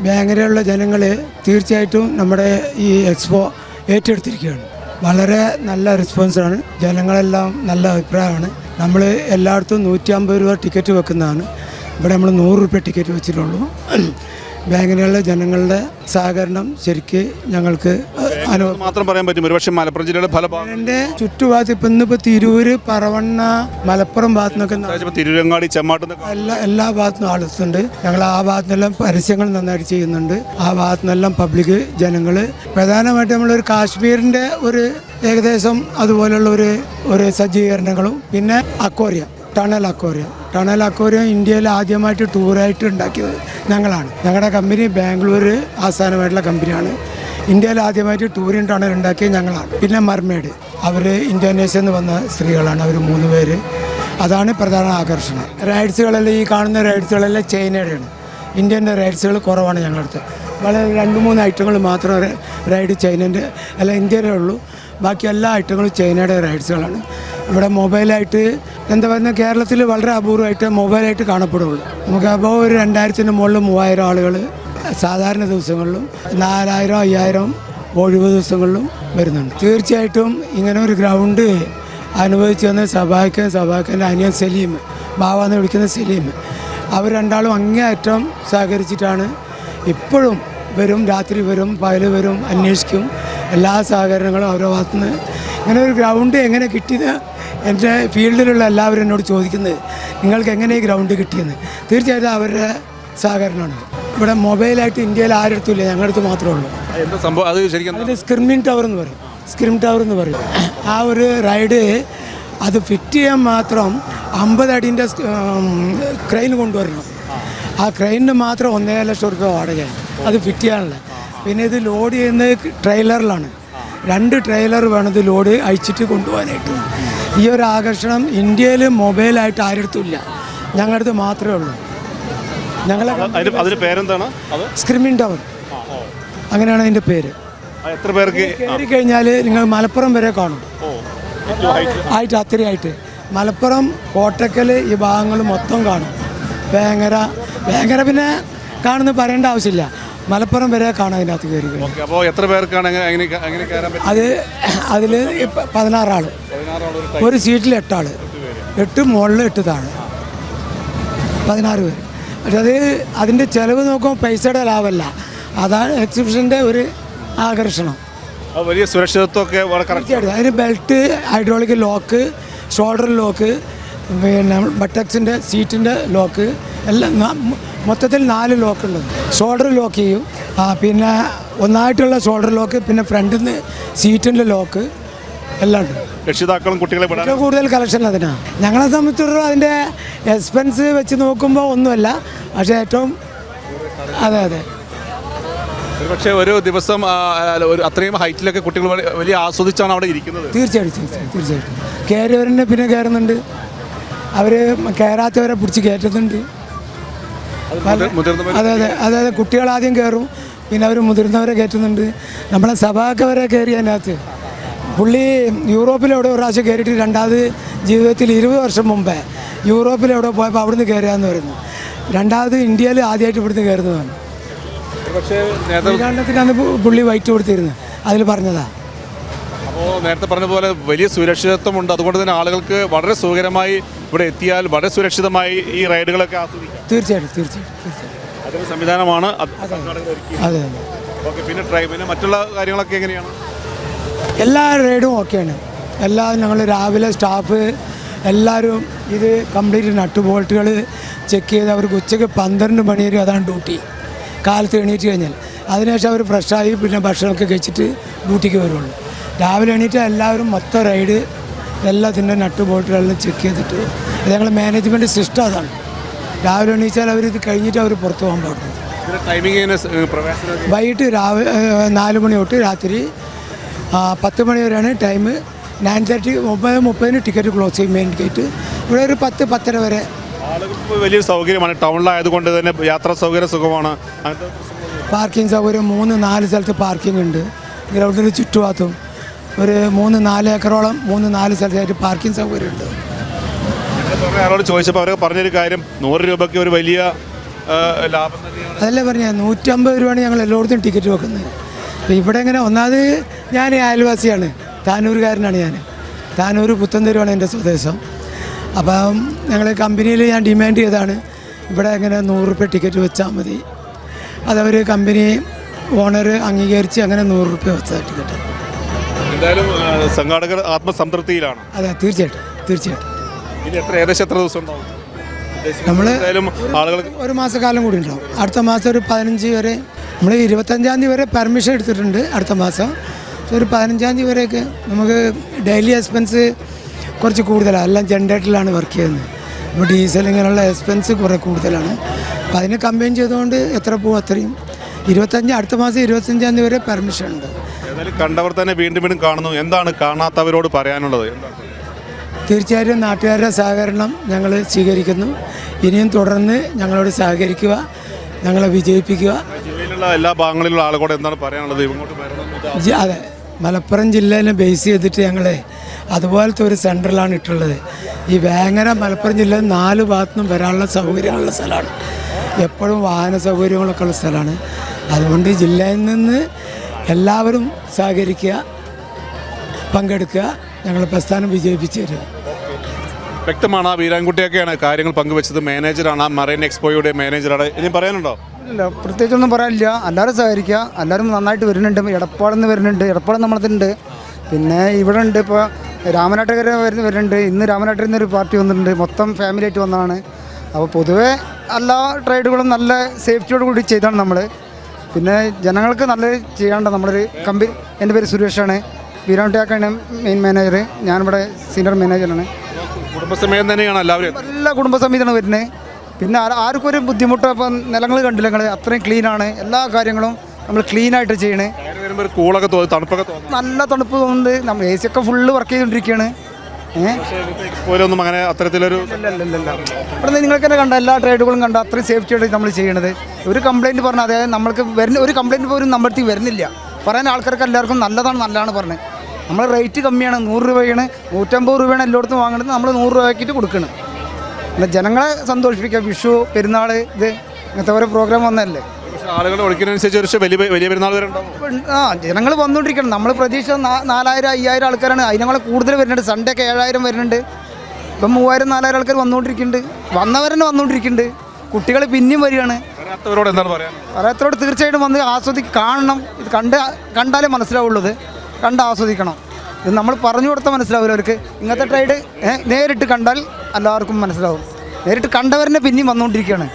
മേഖലയിലുള്ള ജനങ്ങൾ തീർച്ചയായിട്ടും നമ്മുടെ ഈ എക്സ്പോ ഏറ്റെടുത്തിരിക്കുകയാണ്. വളരെ നല്ല റെസ്പോൺസാണ് ജനങ്ങളെല്ലാം നല്ല അഭിപ്രായമാണ്. നമ്മൾ എല്ലായിടത്തും നൂറ്റി അമ്പത് രൂപ ടിക്കറ്റ് വെക്കുന്നതാണ്. ഇവിടെ നമ്മൾ നൂറ് രൂപ ടിക്കറ്റ് വെച്ചിട്ടുള്ളൂ. മേഖലയിലുള്ള ജനങ്ങളുടെ സഹകരണം ശരിക്ക് ഞങ്ങൾക്ക് മാത്രം പറയാൻ പറ്റും. ഒരുപക്ഷെ മലപ്പുറം ജില്ലയുടെ പല എന്റെ ചുറ്റുഭാഗത്ത് ഇപ്പം ഇന്നിപ്പോൾ തിരൂര് പറവണ്ണ മലപ്പുറം ഭാഗത്ത് നിന്നൊക്കെ ന- തിരുരങ്ങാടി ചെമ്മാട്ട് എല്ലാ എല്ലാ ഭാഗത്തുനിന്നും ആളെത്തുന്നുണ്ട് ഞങ്ങൾ ആ ഭാഗത്തുനിന്നെല്ലാം പരസ്യങ്ങൾ നന്നായിട്ട് ചെയ്യുന്നുണ്ട്. ആ ഭാഗത്തുനിന്നെല്ലാം പബ്ലിക് ജനങ്ങൾ പ്രധാനമായിട്ട് നമ്മളൊരു കാശ്മീരിന്റെ ഒരു ഏകദേശം അതുപോലുള്ള ഒരു ഒരു സജ്ജീകരണങ്ങളും. പിന്നെ aquarium tunnel aquarium. Tunnel aquarium ഇന്ത്യയിൽ ആദ്യമായിട്ട് ടൂറായിട്ട് ഉണ്ടാക്കിയത് ഞങ്ങളാണ്. ഞങ്ങളുടെ കമ്പനി ബാംഗ്ലൂർ ആസ്ഥാനമായിട്ടുള്ള കമ്പനിയാണ് ഇന്ത്യയിൽ ആദ്യമായിട്ട് ടൂറിൻ ടണൽ ഉണ്ടാക്കിയത് ഞങ്ങളാണ് പിന്നെ മർമേഡ്. അവർ ഇന്തോനേഷ്യയിൽ നിന്ന് വന്ന സ്ത്രീകളാണ്. അവർ മൂന്ന് പേര്. അതാണ് പ്രധാന ആകർഷണം. റൈഡ്സുകളെല്ലാം ഈ കാണുന്ന റൈഡ്സുകളെല്ലാം ചൈനയുടെയാണ്. ഇന്ത്യന്റെ റൈഡ്സുകൾ കുറവാണ് ഞങ്ങളടുത്ത്. വളരെ രണ്ട് മൂന്ന് ഐറ്റങ്ങൾ മാത്രം റൈഡ് ചൈനന്റെ അല്ല ഇന്ത്യയിലേ ഉള്ളൂ. ബാക്കി എല്ലാ ഐറ്റങ്ങളും ചൈനയുടെ റൈഡ്സുകളാണ്. ഇവിടെ മൊബൈലായിട്ട് എന്താ പറയുക കേരളത്തിൽ വളരെ അപൂർവമായിട്ട് മൊബൈലായിട്ട് കാണപ്പെടുള്ളൂ. നമുക്ക് അപ്പോൾ ഒരു രണ്ടായിരത്തിന് മുകളിൽ മൂവായിരം ആളുകൾ സാധാരണ ദിവസങ്ങളിലും നാലായിരം അയ്യായിരം ഒഴിവ് ദിവസങ്ങളിലും വരുന്നുണ്ട്. തീർച്ചയായിട്ടും ഇങ്ങനെ ഒരു ഗ്രൗണ്ട് അനുഭവിച്ചു വന്ന സഭാക്ക് സഭാക്കന്റെ അനിയൻ സലീം ബാവാന്ന് വിളിക്കുന്ന സലീം അവർ രണ്ടാളും അങ്ങേയറ്റം സഹകരിച്ചിട്ടാണ് ഇപ്പോഴും വരും രാത്രി വരും പകൽ വരും അന്വേഷിക്കും. എല്ലാ സഹകരണങ്ങളും അവരുടെ ഭാഗത്തുനിന്ന്. ഇങ്ങനെ ഒരു ഗ്രൗണ്ട് എങ്ങനെ കിട്ടിയത് എന്റെ ഫീൽഡിലുള്ള എല്ലാവരും എന്നോട് ചോദിക്കുന്നത് നിങ്ങൾക്ക് എങ്ങനെ ഈ ഗ്രൗണ്ട് കിട്ടിയെന്ന്? തീർച്ചയായിട്ടും അവരുടെ സഹകരണമാണ്. ഇവിടെ മൊബൈലായിട്ട് ഇന്ത്യയിൽ ആരെടുത്തും ഇല്ല. ഞങ്ങളുടെ അടുത്ത് മാത്രമേ ഉള്ളൂ. എന്താ സംഭവം? അത് ശരിക്കും അതിന് സ്ക്രിമിൻ ടവർ എന്ന് പറയും. സ്ക്രിം ടവർ എന്ന് പറയും. ആ ഒരു റൈഡ് അത് ഫിറ്റ് ചെയ്യാൻ മാത്രം അമ്പത് അടീന്റെ ക്രെയിൻ കൊണ്ടുവരണം. ആ ക്രെയിനിന് മാത്രം ഒന്നേ ലക്ഷം റുപ്യ വാടകയാണ് അത് ഫിറ്റ് ചെയ്യാനുള്ള. പിന്നെ ഇത് ലോഡ് ചെയ്യുന്നത് ട്രെയിലറിലാണ്. രണ്ട് ട്രെയിലർ വേണം ഇത് ലോഡ് അഴിച്ചിട്ട് കൊണ്ടുപോകാനായിട്ട്. ഈ ഒരു ആകർഷണം ഇന്ത്യയിൽ മൊബൈലായിട്ട് ആരുടെ ഇല്ല. ഞങ്ങളുടെ അടുത്ത് മാത്രമേ ഉള്ളൂ. ഞങ്ങളെ അതിന്റെ അതിന് പേരെന്താണ്? അത്? Screaming town. അങ്ങനെയാണ് അതിന്റെ പേര്. എത്ര പേർക്ക്? കയറി കഴിഞ്ഞാൽ നിങ്ങൾ മലപ്പുറം വരെ കാണും. ഓ ഏറ്റവും height. ആയിട്ട് അത്രയായിട്ട് മലപ്പുറം കോട്ടക്കൽ ഈ ഭാഗങ്ങൾ മൊത്തം കാണും. വേങ്ങര വേങ്ങര പിന്നെ കാണുന്ന പറയേണ്ട ആവശ്യമില്ല. മലപ്പുറം വരെ കാണാം അതിനകത്ത് കയറി കഴിഞ്ഞാൽ. ഓക്കെ അപ്പോൾ എത്ര പേർക്കാണ് എങ്ങനെ എങ്ങനെ കയറാൻ പറ്റും അത് അതിൽ പതിനാറാൾ ഒരു സീറ്റിൽ എട്ടാൾ എട്ട് മുകളിൽ എട്ട് താഴെ. പതിനാറ് പേര്. പക്ഷെ അത് അതിന്റെ ചിലവ് നോക്കുമ്പോൾ പൈസയുടെ ലാഭമല്ല. അതാണ് എക്സിബിഷന്റെ ഒരു ആകർഷണം. വലിയ സുരക്ഷിതത്വമൊക്കെ തീർച്ചയായിട്ടും. അതിന് belt hydraulic lock shoulder lock പിന്നെ ബട്ടക്സിന്റെ സീറ്റിന്റെ ലോക്ക് എല്ലാം മൊത്തത്തിൽ നാല് ലോക്ക് ഉണ്ട് ഷോൾഡർ ലോക്ക് ചെയ്യും. പിന്നെ ഒന്നായിട്ടുള്ള ഷോൾഡർ ലോക്ക് പിന്നെ ഫ്രണ്ടിൽ നിന്ന് സീറ്റിന്റെ ലോക്ക് എല്ലാം ഉണ്ട് രക്ഷിതാക്കളും കുട്ടികളെ വിടാൻ ഏറ്റവും കൂടുതൽ കളക്ഷൻ അതിനാണ് ഞങ്ങളെ സംബന്ധിച്ചിടത്തോളം അതിന്റെ എക്സ്പെൻസ് വെച്ച് നോക്കുമ്പോൾ ഒന്നുമല്ല. പക്ഷേ ഏറ്റവും അതെ അതെ. പക്ഷേ ഒരു ദിവസം ആ, അല്ല, ഒരു അത്രയും ഹൈറ്റിലൊക്കെ കുട്ടികൾ വലിയ- വലിയ ആസ്വദിച്ചാണ് അവിടെ ഇരിക്കുന്നത്. തീർച്ചയായിട്ടും തീർച്ചയായിട്ടും തീർച്ചയായിട്ടും. കയറിയവരെന്നെ പിന്നെ കയറുന്നുണ്ട് അവർ കയറാത്തവരെ പിടിച്ച് കയറ്റുന്നുണ്ട് അത് മുതിർ- മുതിർന്നവർ അതെ അതെ അതെ അതെ. കുട്ടികൾ ആദ്യം കയറും പിന്നെ അവർ മുതിർന്നവരെ കയറ്റുന്നുണ്ട് നമ്മളെ സഭാക്കവരെ കയറി അതിനകത്ത്. പുള്ളി യൂറോപ്പിലെവിടെ ഒരു പ്രാവശ്യം കയറിയിട്ട് രണ്ടാമത് ജീവിതത്തിൽ ഇരുപത് വർഷം മുമ്പേ യൂറോപ്പിലെവിടെ പോയപ്പോൾ അവിടുന്ന് കയറിയാന്ന് പറയുന്നു. രണ്ടാമത് ഇന്ത്യയിൽ ആദ്യമായിട്ട് ഇവിടുന്ന് കയറുന്നതാണ്. ഉദ്ഘാടനത്തിനാണ് പു- പുള്ളി വൈറ്റ് കൊടുത്തിരുന്നത് അതിൽ പറഞ്ഞതാ. അപ്പോൾ നേരത്തെ പറഞ്ഞ പോലെ വലിയ സുരക്ഷിതത്വമുണ്ട്. അതുകൊണ്ട് തന്നെ ആളുകൾക്ക് വളരെ സുഖകരമായി ഇവിടെ എത്തിയാൽ വളരെ സുരക്ഷിതമായി ഈ റൈഡുകളൊക്കെ ആസ്വദിക്കാം. തീർച്ചയായിട്ടും തീർച്ചയായിട്ടും തീർച്ചയായിട്ടും. അതിന് സംവിധാനമാണ്. അതെ അതെ. ഓക്കെ പിന്നെ ട്രൈ പിന്നെ മറ്റുള്ള കാര്യങ്ങളൊക്കെ എങ്ങനെയാണ്? എല്ലാ റൈഡും ഓക്കെയാണ് എല്ലാ ഞങ്ങൾ രാവിലെ സ്റ്റാഫ് എല്ലാവരും ഇത് കംപ്ലീറ്റ് നട്ട് ബോൾട്ടുകൾ ചെക്ക് ചെയ്ത് അവർക്ക് ഉച്ചയ്ക്ക് പന്ത്രണ്ട് മണി വരെ അതാണ് ഡ്യൂട്ടി കാലത്ത് എണീറ്റ് കഴിഞ്ഞാൽ അതിനുശേഷം അവർ ഫ്രഷായി പിന്നെ ഭക്ഷണമൊക്കെ കഴിച്ചിട്ട് ഡ്യൂട്ടിക്ക് വരുള്ളൂ. രാവിലെ എണീറ്റ് എല്ലാവരും മൊത്തം റൈഡ് എല്ലാത്തിന്റെ നട്ട് ബോൾട്ടുകളെല്ലാം ചെക്ക് ചെയ്തിട്ട്. അത് ഞങ്ങൾ മാനേജ്മെന്റ് സിസ്റ്റം അതാണ്. രാവിലെ എണീച്ചാൽ അവർ ഇത് കഴിഞ്ഞിട്ട് അവർ പുറത്ത് പോകാൻ പാടുള്ളൂ. വൈകിട്ട് രാവിലെ നാല് മണി തൊട്ട് രാത്രി പത്ത് മണി വരെയാണ് ടൈം നയൻ തേർട്ടി ഒമ്പത് മുപ്പതിന് ടിക്കറ്റ് ക്ലോസ് ചെയ്യും മെയിൻ ഗേറ്റ് ഇവിടെ ഒരു പത്ത് പത്തര വരെ. ആളുകൾക്ക് വലിയ സൗകര്യമാണ്. ടൗണിലായതുകൊണ്ട് തന്നെ യാത്രാ സൗകര്യ സുഖമാണ്. പാർക്കിംഗ് സൗകര്യം മൂന്ന് നാല് സ്ഥലത്ത് പാർക്കിംഗ് ഉണ്ട്. ഗ്രൗണ്ടിന് ചുറ്റുഭാഗത്തും. ഒരു മൂന്ന് നാല് ഏക്കറോളം മൂന്ന് നാല് സ്ഥലത്തായിട്ട് പാർക്കിംഗ് സൗകര്യം ഉണ്ട് ആളോട് ചോദിച്ചപ്പോൾ അവർ പറഞ്ഞൊരു കാര്യം. നൂറ് രൂപയ്ക്ക് ഒരു വലിയ ലാഭം അതല്ലേ പറഞ്ഞ? നൂറ്റമ്പത് രൂപയാണ് ഞങ്ങൾ എല്ലായിടത്തും ടിക്കറ്റ് വെക്കുന്നത്. അപ്പോൾ ഇവിടെ ഇങ്ങനെ ഒന്നാമത് ഞാൻ അയൽവാസിയാണ്. താനൂരുകാരനാണ് ഞാൻ താനൂർ പുത്തന്തൂരുമാണ് എന്റെ സ്വദേശം. അപ്പം ഞങ്ങൾ കമ്പനിയിൽ ഞാൻ ഡിമാൻഡ് ചെയ്തതാണ്. ഇവിടെ ഇങ്ങനെ നൂറ് റുപ്യ ടിക്കറ്റ് വെച്ചാൽ മതി. അതവർ കമ്പനി ഓണർ അംഗീകരിച്ച് അങ്ങനെ നൂറ് റുപ്യ വെച്ച ടിക്കറ്റ്. എന്തായാലും സംഘാടകർ ആത്മസംതൃപ്തിയിലാണ്. അതെ തീർച്ചയായിട്ടും തീർച്ചയായിട്ടും. എത്ര ഏകദേശം എത്ര ദിവസം ഉണ്ടാവും? നമ്മൾ ഒരു മാസക്കാലം കൂടി ഉണ്ടാവും. അടുത്ത മാസം ഒരു പതിനഞ്ച് വരെ നമ്മൾ ഇരുപത്തഞ്ചാം തീയതി വരെ പെർമിഷൻ എടുത്തിട്ടുണ്ട് അടുത്ത മാസം. ഒരു പതിനഞ്ചാം തീയതി വരെയൊക്കെ നമുക്ക് ഡെയിലി എക്സ്പെൻസ് കുറച്ച് കൂടുതലാണ് എല്ലാം ജനറേറ്ററിലാണ് വർക്ക് ചെയ്യുന്നത്. അപ്പോൾ ഡീസൽ ഇങ്ങനെയുള്ള എക്സ്പെൻസ് കുറേ കൂടുതലാണ്. അപ്പോൾ അതിനെ കമ്പയിൻ ചെയ്തുകൊണ്ട് എത്ര പോകും അത്രയും. ഇരുപത്തഞ്ച് അടുത്ത മാസം ഇരുപത്തഞ്ചാം തീയതി വരെ പെർമിഷൻ ഉണ്ട്. കണ്ടവർ തന്നെ വീണ്ടും വീണ്ടും കാണുന്നു. എന്താണ് കാണാത്തവരോട് പറയാനുള്ളത്? തീർച്ചയായും നാട്ടുകാരുടെ സഹകരണം ഞങ്ങൾ സ്വീകരിക്കുന്നു. ഇനിയും തുടർന്ന് ഞങ്ങളോട് സഹകരിക്കുക ഞങ്ങളെ വിജയിപ്പിക്കുക. എല്ലാ ഭാഗങ്ങളിലുള്ള ആളുകളോട് എന്താണ് പറയാനുള്ളത്? ഇങ്ങോട്ട് വരണം അതെ. മലപ്പുറം ജില്ലേനെ ബേസ് ചെയ്തിട്ട് ഞങ്ങൾ അതുപോലത്തെ ഒരു സെന്ററിലാണ് ഇട്ടുള്ളത്. ഈ വേങ്ങര മലപ്പുറം ജില്ലയിൽ നാല് ഭാഗത്തുനിന്നും വരാനുള്ള സൗകര്യമുള്ള സ്ഥലമാണ്. എപ്പോഴും വാഹന സൗകര്യങ്ങളൊക്കെ ഉള്ള സ്ഥലമാണ്. അതുകൊണ്ട് ജില്ലയിൽ നിന്ന് എല്ലാവരും സഹകരിക്കുക പങ്കെടുക്കുക ഞങ്ങൾ പ്രസ്ഥാനം വിജയിപ്പിച്ചു തരിക. വ്യക്തമാണ് ആ വീരാൻകുട്ടിയൊക്കെയാണ് കാര്യങ്ങൾ പങ്കുവച്ചത്. മാനേജറാണ് ആ മറൈൻ എക്സ്പോയുടെ മാനേജറാണ്. ഇനി പറയാനുണ്ടോ? ഇല്ല പ്രത്യേകിച്ചൊന്നും പറയാനില്ല. എല്ലാവരും സഹകരിക്കുക. എല്ലാവരും നന്നായിട്ട് വരുന്നുണ്ട്. എടപ്പാളിൽ നിന്ന് വരുന്നുണ്ട്. എടപ്പാളിൽ നമ്മളത്തിനുണ്ട് പിന്നെ ഇവിടെ ഉണ്ട് ഇപ്പോൾ രാമനാട്ടുകര വരുന്ന വരുന്നുണ്ട്. ഇന്ന് രാമനാട്ടിൽ നിന്നൊരു പാർട്ടി വന്നിട്ടുണ്ട്. മൊത്തം ഫാമിലി ആയിട്ട് വന്നതാണ്. അപ്പോൾ പൊതുവേ എല്ലാ ട്രേഡുകളും നല്ല സേഫ്റ്റിയോട് കൂടി ചെയ്താണ് നമ്മൾ പിന്നെ ജനങ്ങൾക്ക് നല്ല ചെയ്യാണ്ട് നമ്മളൊരു കമ്പനി എന്റെ പേര് സുരേഷാണ് വീരാണ്ടിയാക്കാണ് മെയിൻ മാനേജർ ഞാനിവിടെ സീനിയർ മാനേജറാണ് കുടുംബസമയം തന്നെയാണ് എല്ലാവരും. എല്ലാ കുടുംബസമേതമാണ് വരുന്നത് പിന്നെ ആർക്കും ഒരു ബുദ്ധിമുട്ടോ ഇപ്പം നിലങ്ങൾ കണ്ടില്ല ഞങ്ങൾ അത്രയും ക്ലീനാണ് എല്ലാ കാര്യങ്ങളും നമ്മൾ ക്ലീനായിട്ട് ചെയ്യണേ. വരുമ്പോൾ കൂളൊക്കെ തോന്നി തണുപ്പൊക്കെ തോന്നും. നല്ല തണുപ്പ് തോന്നുന്നുണ്ട്. നമ്മൾ എ സി ഒക്കെ ഫുള്ള് വർക്ക് ചെയ്തുകൊണ്ടിരിക്കുകയാണ് എക്സ്പോയിലൊന്നും അങ്ങനെ അത്തരത്തിലൊരു ഇവിടെ നിങ്ങൾക്ക് തന്നെ കണ്ട എല്ലാ ട്രേഡുകളും കണ്ട അത്രയും സേഫ്റ്റിയോടെ നമ്മൾ ചെയ്യണത്. ഒരു കംപ്ലൈന്റ് പറഞ്ഞാൽ അതായത് നമ്മൾക്ക് വരുന്ന ഒരു കംപ്ലൈന്റ് പോലും നമ്മളടുത്ത് വരുന്നില്ല. പറയാൻ ആൾക്കാർക്ക് എല്ലാവർക്കും നല്ലതാണ് നല്ലതാണ് പറഞ്ഞത് നമ്മൾ റേറ്റ് കമ്മിയാണ്. നൂറ് രൂപയാണ്. നൂറ്റമ്പത് രൂപയാണ് എല്ലായിടത്തും വാങ്ങുന്നത് നമ്മൾ നൂറ് രൂപയ്ക്കിട്ട് കൊടുക്കണം. പിന്നെ ജനങ്ങളെ സന്തോഷിപ്പിക്കുക. വിഷു പെരുന്നാൾ ഇത് ഇങ്ങനത്തെ ഓരോ പ്രോഗ്രാം വന്നല്ലേ പക്ഷേ ആളുകൾ ഒഴുക്കിനനുസരിച്ച് വലിയ വലിയ പെരുന്നാൾ വരെ ആ ജനങ്ങൾ വന്നുകൊണ്ടിരിക്കണം നമ്മൾ പ്രതീക്ഷ നാലായിരം അയ്യായിരം ആൾക്കാരാണ്. അതിനങ്ങളെ കൂടുതൽ വരുന്നുണ്ട്. സൺഡേ ഒക്കെ ഏഴായിരം വരുന്നുണ്ട്. ഇപ്പം മൂവായിരം നാലായിരം ആൾക്കാർ വന്നുകൊണ്ടിരിക്കുന്നുണ്ട് വന്നവരെന്നെ വന്നുകൊണ്ടിരിക്കുന്നുണ്ട് കുട്ടികൾ പിന്നെയും വരികയാണ്. പറയാത്തവരോട് തീർച്ചയായിട്ടും വന്ന് ആസ്വദിക്ക് കാണണം. ഇത് കണ്ട് കണ്ടാലേ മനസ്സിലാവുള്ളൂ ഇത്. കണ്ട് ആസ്വദിക്കണം ഇത് നമ്മൾ പറഞ്ഞു കൊടുത്താൽ മനസ്സിലാവില്ല അവർക്ക്. ഇങ്ങനത്തെ ട്രൈഡ് നേരിട്ട് കണ്ടാൽ എല്ലാവർക്കും മനസ്സിലാവും. നേരിട്ട് കണ്ടവരനെ പിന്നെയും വന്നുകൊണ്ടിരിക്കുകയാണ്.